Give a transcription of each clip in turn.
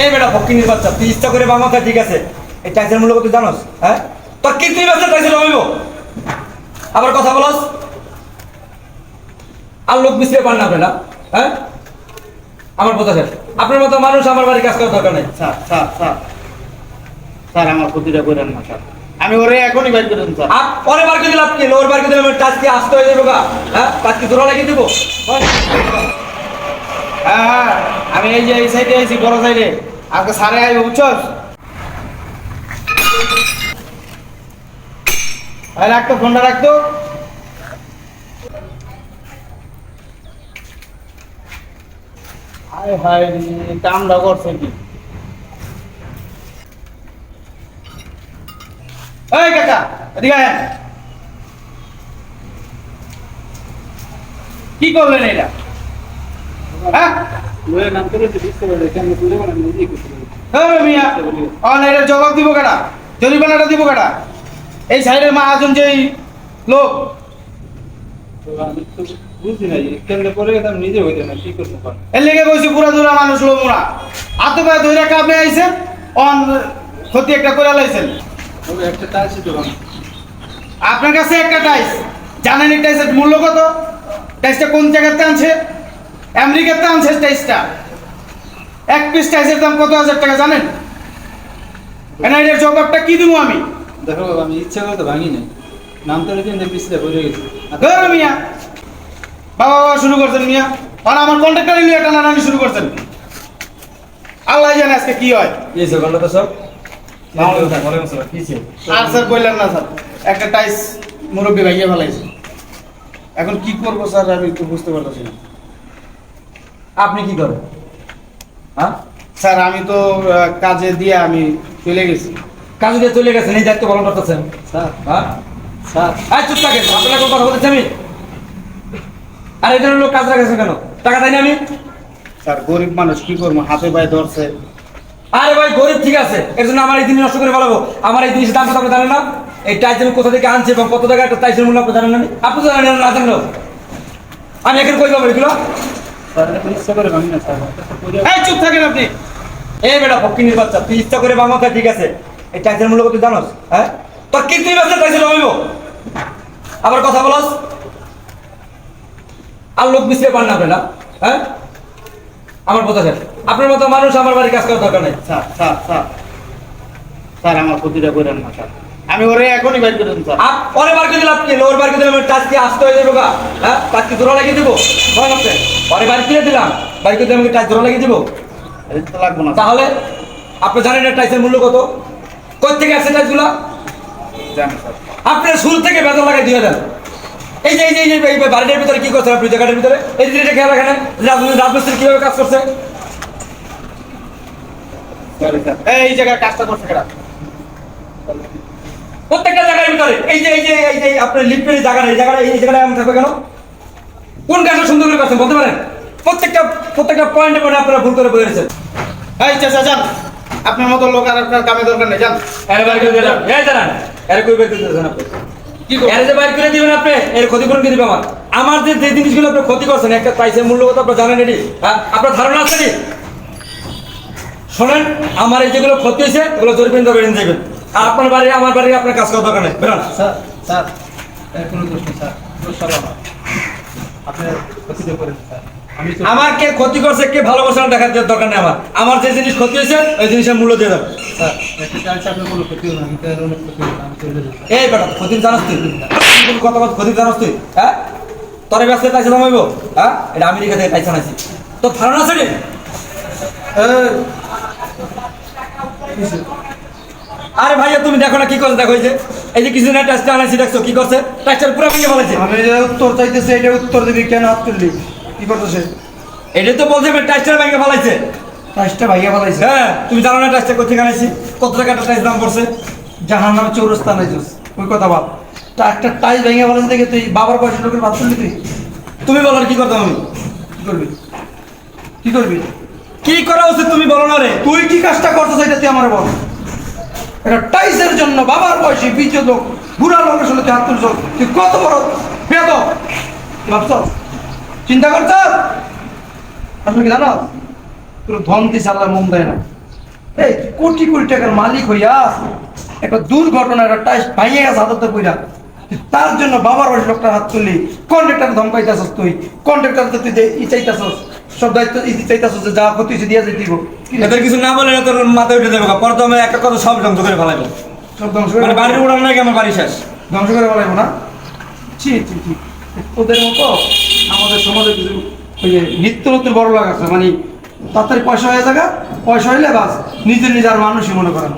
এই বেটা ফকিনির বাচ্চা তুই ইচ্ছা করে বাবা মাথা ঠিক আছে। এই টাইসের মূল্য কত জানোস? হ্যাঁ? তোর কি তুই বাচ্চা টাইসের আবার কথা বলস। আর লোক মিশতে পারেন না আপনি না হ্যাঁ? আমার কথা স্যার আপনার মতো মানুষ আমার বাড়ি কাজ করার দরকার নেই। Sir sir sir. স্যার আমার ক্ষতিটা করেন না স্যার। আমি ওরে এখনই বাইর করেন স্যার। আর পরে বার করে দিলাম কি? লোর বার করে দিলাম টাচ কি আসতে হয়ে যাবে গা? হ্যাঁ? টাচ কি জোড়া লাগিয়ে দেবো? হয়? হ্যাঁ। আমি এই যে এই সাইডে আইছি বড় সাইডে আজকে সারে আইব বুঝছস? আরে রাখতো ফোনটা রাখতো হায় হায় রে, কামটা করছে কি? এই কাকা এদিকে আয়। কি করলেন এটা হ্যাঁ? জবাব দিব কেডা? জরিমানাটা দিব কেডা? এই সাইডের মহাজন যে লোক। এর লেগে পুরা দূরা মানুষ লোক মোরা। আতো পায়ে ধইরা কামে আইছে অন ক্ষতি একটা করে লাইছেন। আপনার কাছে একটা টাইস জানেন এই টাইসের মূল্য কত? টাইসটা কোন জায়গাতে আনছে? আমেরিকাতে আনছে টাইসটা এক পিস টাইসের দাম কত হাজার টাকা জানেন? এনা এটার জবাবটা কি দিব আমি? দেখো বাবা, আমি ইচ্ছা করে তো ভাঙি নাই। নাম তো রেখে পিছলে পড়ে গেছি। ধরো মিয়া। বাবা বাবা শুরু করছেন মিয়া। আর আমার কন্ট্রাক্টর নিয়ে টানাটানি শুরু করছেন। আল্লাহ জানে আজকে কি হয়। এই গন্ডা তো সব? আর স্যার বললেন না স্যার। একটা টাইস মুরব্বী ভাইয়া ফেলাইছে। এখন কি করব স্যার? আমি একটু বুঝতে পারতেছি না। আপনি কি করেন? হ্যাঁ? স্যার আমি তো কাজে দিয়ে আমি চলে গেছি। কাজে দিয়ে চলে গেছেন এই দায়িত্ব পালন করতেছেন? স্যার। হ্যাঁ? স্যার। আর চুপ থাকেন আপনার কোনো কথা বলতেছি আমি? আর এই লোক কাজ রাখেছে কেন? টাকা দেয়নি আমি? স্যার গরিব মানুষ কি করব? হাতে পায়ে ধরছে। আরে ভাই গরিব ঠিক আছে এর জন্য আমার এই জিনিস নষ্ট করে ফেলাবো। আমার এই জিনিসের দাম কত আপনি জানেন না। এই টাইস আমি কোথা থেকে আনছি এবং কত টাকা একটা টাইসের মূল্য আপনি জানেন না আপনি জানেন না জানেন আমি এখানে কই পাবো এগুলো? হ্যাঁ? আবার কথা বলস। আর লোক মিশতে পারেন না আপনি না? হ্যাঁ? আমার কথা স্যার আপনার মতো মানুষ আমার বাড়ি কাজ করার দরকার নেই। Sir sir sir. স্যার, আমার ক্ষতিটা করেন না, স্যার। আমি ওরে এখনই বাইর করেন স্যার। আপ পরে বার করে দিলাম কি লোর বার করে দিলাম টাচ কি আসতে হয়ে যাবে গা। হ্যাঁ টাচ কি জোড়া লাগিয়ে দেবো। হয় আপনি পরে বার করে দিলাম বার করে দিলাম টাচ জোড়া লাগিয়ে দেবো। এটা তো লাগবো না তাহলে আপনি জানেন না টাইসের মূল্য কত? কই থেকে আসছে টাইসগুলো আপনার শুরু থেকে বেতন লাগাই দিয়ে দেন। এই যে এই যে এই যে বাড়িটার ভিতরে কি করছে আপনি? জায়গাটার ভিতরে? এই জিনিসটা খেয়াল রাখেন রাজমিস্ত্রি কীভাবে কাজ করছে? এই জায়গায় কাজটা করছে কেডা প্রত্যেকটা জায়গার ভিতরে। এই যে এই যে এই যে আপনার লিফটের জায়গাটা এই জায়গাটা এই জায়গাটা এমন থাকবে কেন? কোন কাজটা সুন্দর করে করছেন বলতে পারেন? প্রত্যেকটা প্রত্যেকটা পয়েন্টে পয়েন্টে আপনারা ভুল করে বলেছেন এই চাচা যান। আপনার মতো লোক আর আপনার কামে দরকার নেই যান। এর বাইর করে দিলাম এই দাঁড়ান এর কই বাইর করে আপনি। কি করব? এর যে বাইর করে দিবেন আপনি এর ক্ষতিপূরণ কি দিবে আমার? আমার যে যে জিনিসগুলো আপনি ক্ষতি করছেন একটা প্রাইসের মূল্য কথা আপনি জানেন এটি। হ্যাঁ? আপনার ধারণা আছে কি শোনেন আমার এই যেগুলো ক্ষতি হয়েছে ওগুলো জরিমানা দেবেন দেবেন আর আপনার বাড়ি আমার বাড়ি আপনার কাজ করার দরকার নেই। বেরোন। স্যার স্যার কোনো দোষ নেই স্যার। দোষ সব আমার করেন স্যার। আমার কে ক্ষতি করছে কে ভালো করছে না দেখার দরকার নেই আমার। আমার যে জিনিস ক্ষতি হয়েছে ওই জিনিসের মূল্য দিয়ে ক্ষতি ক্ষতি চলে এই বেটা ক্ষতির জানাস তুই। কথা বল ক্ষতির জানাস তুই হ্যাঁ? তোর ব্যস্ত টাইসে নামাইব হ্যাঁ? এটা আমেরিকা থেকে টাইসে আনাইছি। তো ধারণা আছে রে আরে ভাইয়া তুমি দেখো না কি করছে? দেখো এই যে এই যে কিছু না টাইসটা আনাইছি দেখছ? কি করছে? টাইসটার পুরো ভেঙে ফেলেছে। আমি যে উত্তর চাইতেছি এটা উত্তর দিবি কেন হাত তুললি? কি করতেছে? এটা তো বলছে টাইসটার ভেঙে ফেলাইছে টাইসটা ভাইয়া ফেলাইছে হ্যাঁ তুমি জানো না টাইসটা কোথেকে আনাইছি? কত টাকা টাইস দাম পড়ছে? জাহান নামে চৌরস্তা নাইছিস ওই কথা ভাব তা একটা টাইস ভেঙে ফেলেন থেকে তুই বাবার পয়সা লোকের ভাত তুললি তুই? তুমি বলো কি করতাম আমি? কি করবি? কি করবি? কি করা উচিত তুমি বলো না রে? তুই কি কাজটা করতেছ এটা তুই আমার বল। এটা টাইসের জন্য বাবার বয়সী বিজয় লোক, বুড়া লোকের সঙ্গে হাত তুলছ তুই কত বড় বেদ? ভাবছ? চিন্তা করছ? আসলে কি জানো? তোর ধন দিস আল্লাহ মন দেয় না। এই কোটি কোটি টাকার মালিক হইয়া একটা দুর্ঘটনা একটা টাইস ভাইয়া গেছে হাততে তুই তার জন্য বাবার বয়স লোকটার হাত তুললি। কন্ট্রাক্টর ধমকাইতেছস তুই। কন্ট্রাক্টর তুই ই চাইতেছস সব দায়িত্ব ই চাইতেছস যে যা ক্ষতি হয়েছে দিয়ে দিব এদের কিছু না বলে না তোর মাথায় উঠে যাবে পরে তো আমি একটা কথা সব ধ্বংস করে ফেলাইবো। সব ধ্বংস করে মানে বাড়ির উড়ানো নাকি আমার বাড়ি শেষ? ধ্বংস করে বলাইব না? ছি ছি ছি। ওদের মতো আমাদের সমাজে কিছু ওই যে নিত্য নতুন বড় লাগাচ্ছে মানে তাড়াতাড়ি পয়সা হয়ে যাবে পয়সা হইলে বাস নিজে নিজে আর মানুষই মনে করেন।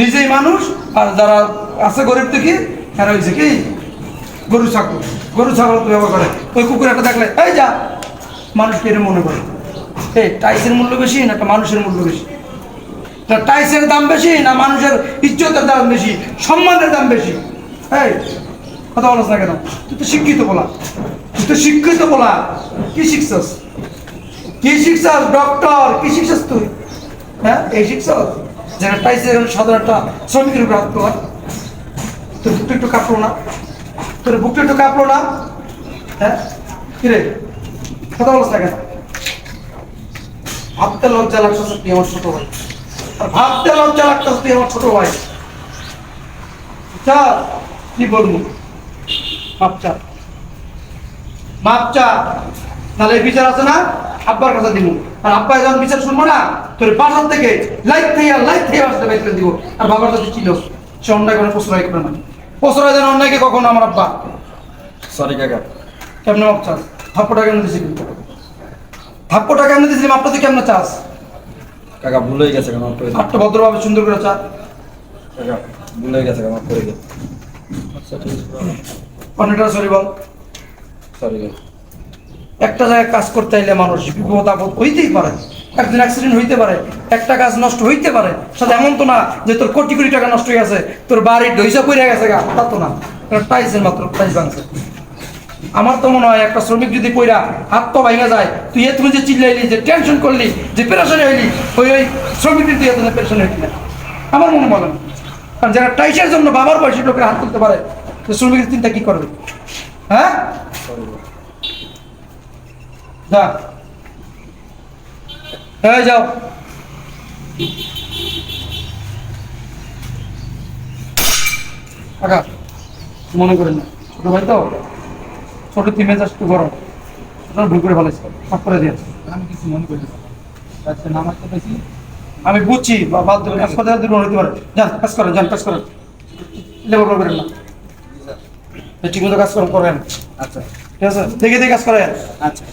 নিজেই মানুষ আর যারা আছে গরিব থেকে তারা হয়েছে কি? গরু ছাগল। গরু ছাগল তো ব্যবহার করে। ওই কুকুর একটা দেখলে এই যা মানুষ কেড়ে মনে করে। এই টাইসের মূল্য বেশি না একটা মানুষের মূল্য বেশি? তা টাইসের দাম বেশি না মানুষের ইজ্জতের দাম বেশি, সম্মানের দাম বেশি? এই, কথা বলছ না কেন? তুই তো শিক্ষিত বলা। তুই তো শিক্ষিত বলা। কি শিখছস? কি শিখছস, ডক্টর? কি শিখছস তুই? হ্যাঁ এই শিখছস? যেন টাইসের সাধারণ একটা শ্রমিকের উপর হাত তোর বুকটা একটু কাঁপলো না? তোর বুকটা একটু কাঁপলো না? হ্যাঁ? কিরে কেন ভাবতে লজ্জা লাগতেছে তুই আমার ছোট ভাই। আর ভাবতে লজ্জা লাগতেছে তুই আমার ছোট ভাই। চা কি বলব? নাহলে বিচার আছে না? আব্বার কাছে দিব। আর আব্বা যখন বিচার শুনব না তোর বাসার থেকে লাইট থেকে লাইট থেকে আসতে বাইক দিব। আর বাবার কাছে ছিল সে অন্যায় করে প্রশ্রয় করে না। প্রশ্রয় দেন অন্যায়কে কখনো আমার আব্বা। সরি কাকা। কেমনে মাপ চাস? থাপ্পটা কেমন দিছিলি থাপ্পটা কেমনে দিছিলি মাপটা তুই কেমনে চাস? কাকা ভুল হয়ে গেছে আমার করে মাপটা ভদ্রভাবে সুন্দর করে চা কাকা ভুল হয়ে গেছে আমার করে গেছে আচ্ছা ঠিক সরি বল। সরি একটা জায়গায় কাজ করতে আইলে মানুষ বিপদ আপদ হইতেই পারে। একদিন অ্যাক্সিডেন্ট হইতে পারে একটা কাজ নষ্ট হইতে পারে। সাথে এমন তো না যে তোর কোটি কোটি টাকা নষ্ট হয়ে গেছে তোর বাড়ির ঢইসা পড়ে গেছে গা তা তো না। টাইসের মাত্র টাইস ভাঙছে আমার তো মনে হয় একটা শ্রমিক যদি কইরা হাত তো ভাঙা যায়, তুই এত যে চিল্লাইলি যে টেনশন করলি, যে পেরেশানি হইলি, ওই ওই শ্রমিকের তুই এত পেরেশানি হইলি না। আমার মনে বলে না। কারণ যারা টাইসের জন্য বাবার বয়সী লোকের হাত তুলতে পারে, তো শ্রমিকের চিন্তা কি করবে? হ্যাঁ? যা। হ্যাঁ যাও। মনে করেন না। ছোট ভাই তো? ছোট তিন জাস্ট একটু গরম। সুতরাং ভুল করে ফেলেছে সব করে দিয়েছে আমি কিছু মনে করি আচ্ছা আমি বুঝছি বা দেবেন কাজ করতে হতে পারে। যান কাজ করেন যান কাজ করেন। লেবার করেন না। ঠিক মতো কাজ করেন করেন। আচ্ছা। ঠিক আছে? দেখে দেখে কাজ করেন। আচ্ছা।